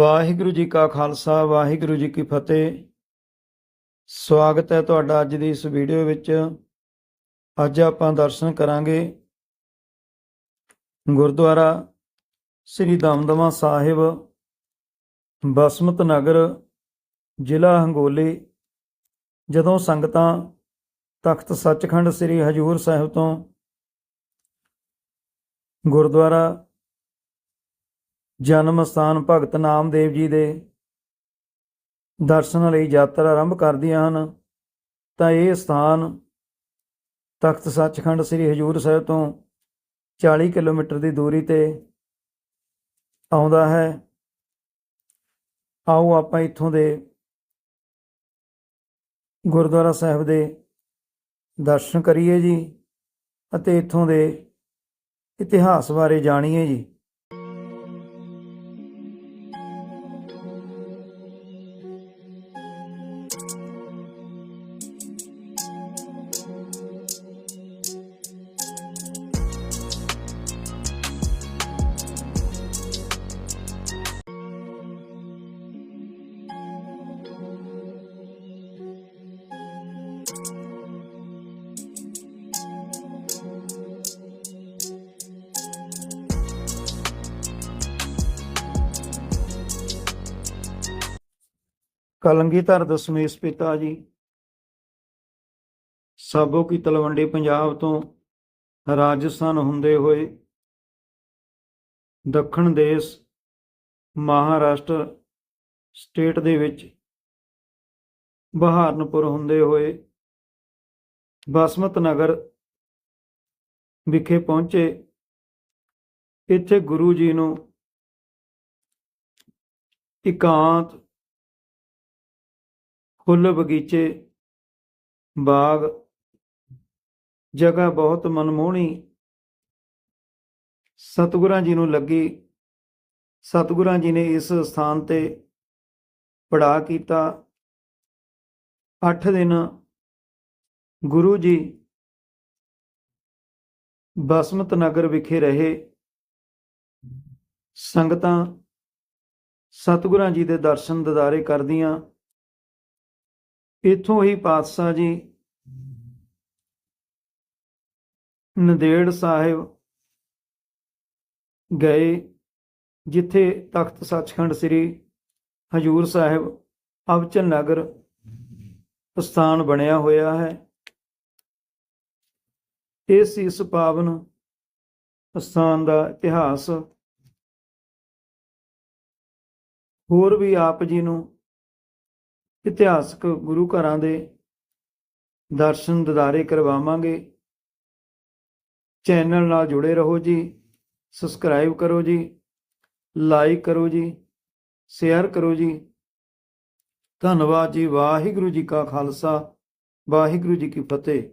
ਵਾਹਿਗੁਰੂ ਜੀ ਕਾ ਖਾਲਸਾ, ਵਾਹਿਗੁਰੂ ਜੀ ਕੀ ਫਤਿਹ। ਸਵਾਗਤ ਹੈ ਤੁਹਾਡਾ ਅੱਜ ਦੀ ਇਸ ਵੀਡੀਓ ਵਿੱਚ। ਅੱਜ ਆਪਾਂ ਦਰਸ਼ਨ ਕਰਾਂਗੇ ਗੁਰਦੁਆਰਾ ਸ੍ਰੀ ਦਮਦਮਾ ਸਾਹਿਬ, ਬਸਮਤ ਨਗਰ, ਜ਼ਿਲ੍ਹਾ ਹੰਗੋਲੀ। ਜਦੋਂ ਸੰਗਤਾਂ ਤਖਤ ਸੱਚਖੰਡ ਸ੍ਰੀ ਹਜੂਰ ਸਾਹਿਬ ਤੋਂ ਗੁਰਦੁਆਰਾ ਜਨਮ ਸਥਾਨ ਭਗਤ ਨਾਮਦੇਵ ਜੀ ਦੇ ਦਰਸ਼ਨ ਲਈ ਯਾਤਰਾ ਆਰੰਭ ਕਰਦੀਆਂ ਹਨ। ਤਾਂ ਇਹ ਸਥਾਨ ਤਖਤ ਸੱਚਖੰਡ ਸ੍ਰੀ ਹਜੂਰ ਸਾਹਿਬ ਤੋਂ 40 ਕਿਲੋਮੀਟਰ ਦੀ ਦੂਰੀ ਤੇ ਆਉਂਦਾ ਹੈ। ਆਓ ਆਪਾਂ ਇੱਥੋਂ ਦੇ ਗੁਰਦੁਆਰਾ ਸਾਹਿਬ ਦੇ ਦਰਸ਼ਨ ਕਰੀਏ ਜੀ ਅਤੇ ਇੱਥੋਂ ਦੇ ਇਤਿਹਾਸ ਬਾਰੇ ਜਾਣੀਏ ਜੀ। ਕਲੰਗੀਧਰ ਦਸਮੇਸ਼ ਪਿਤਾ ਜੀ। ਸਾਬੋ ਕੀ ਤਲਵੰਡੀ ਪੰਜਾਬ ਤੋਂ ਰਾਜਸਥਾਨ ਹੁੰਦੇ ਹੋਏ ਦੱਖਣ ਦੇਸ਼, ਮਹਾਰਾਸ਼ਟਰ ਸਟੇਟ ਦੇ ਵਿੱਚ ਬਹਾਰਨਪੁਰ ਹੁੰਦੇ ਹੋਏ ਬਸਮਤ ਨਗਰ ਵਿਖੇ ਪਹੁੰਚੇ। ਇੱਥੇ ਗੁਰੂ ਜੀ ਨੂੰ ਇਕਾਂਤ ਫੁੱਲ ਬਗੀਚੇ, ਬਾਗ, ਜਗ੍ਹਾ ਬਹੁਤ ਮਨਮੋਹਣੀ। ਸਤਿਗੁਰਾਂ ਜੀ ਨੂੰ ਲੱਗੀ, ਸਤਿਗੁਰਾਂ ਜੀ ਨੇ ਇਸ ਸਥਾਨ ਤੇ ਪੜਾ ਕੀਤਾ। 8 ਦਿਨ ਗੁਰੂ ਜੀ ਬਸਮਤ ਨਗਰ ਵਿਖੇ ਰਹੇ। ਸੰਗਤਾਂ ਸਤਿਗੁਰਾਂ ਜੀ ਦੇ ਦਰਸ਼ਨ ਦਿਦਾਰੇ ਕਰਦੀਆਂ। ਇੱਥੋਂ ਹੀ ਪਾਤਸ਼ਾਹ ਜੀ ਨੰਦੇੜ ਸਾਹਿਬ ਗਏ, ਜਿੱਥੇ ਤਖਤ ਸੱਚਖੰਡ ਸ੍ਰੀ ਹਜੂਰ ਸਾਹਿਬ ਅਵਚਨ ਨਗਰ ਸਥਾਨ ਬਣਿਆ ਹੋਇਆ ਹੈ। ਇਸ ਇਸ ਪਾਵਨ ਸਥਾਨ ਦਾ ਇਤਿਹਾਸ ਹੋਰ ਵੀ ਆਪ ਜੀ ਨੂੰ ਇਤਿਹਾਸਕ ਗੁਰੂ ਘਰਾਂ ਦੇ ਦਰਸ਼ਨ ਦਿਦਾਰੇ ਕਰਵਾਵਾਂਗੇ। ਚੈਨਲ ਨਾਲ ਜੁੜੇ ਰਹੋ ਜੀ, ਸਬਸਕ੍ਰਾਈਬ ਕਰੋ ਜੀ, ਲਾਈਕ ਕਰੋ ਜੀ, ਸ਼ੇਅਰ ਕਰੋ ਜੀ। ਧੰਨਵਾਦ ਜੀ, ਵਾਹਿਗੁਰੂ ਜੀ ਕਾ ਖਾਲਸਾ, ਵਾਹਿਗੁਰੂ ਜੀ ਕੀ ਫਤਿਹ।